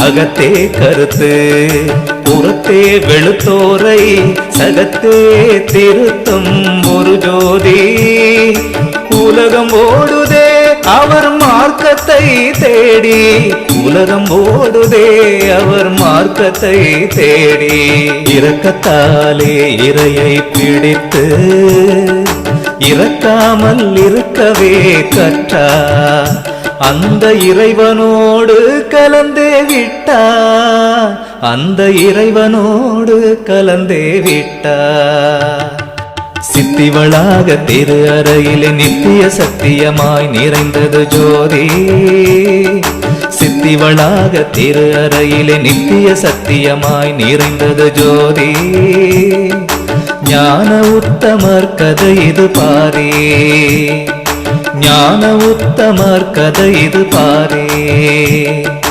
அகத்தே கருத்து புறத்தே வெளுத்தோரை சகத்தே திருத்தும் ஒரு ஜோதி. உலகம் ஓடுதே அவர் மார்க்கத்தை தேடி. உலகம் ஓடுதே அவர் மார்க்கத்தை தேடி. இறக்கத்தாலே இரையை பிடித்து இறக்காமல் இருக்கவே கற்றா. அந்த இறைவனோடு கலந்தே விட்டா அந்த இறைவனோடு கலந்தே விட்டா சித்திவளாக திரு அறையிலே நித்திய சத்தியமாய் நிறைந்தது ஜோதி. சித்திவளாக திரு அறையிலே நித்திய சத்தியமாய் நிறைந்தது ஜோதி. ஞான உத்தமர் கதை இது பாரே. ஞான உத்தமர் கதை இது பாரே.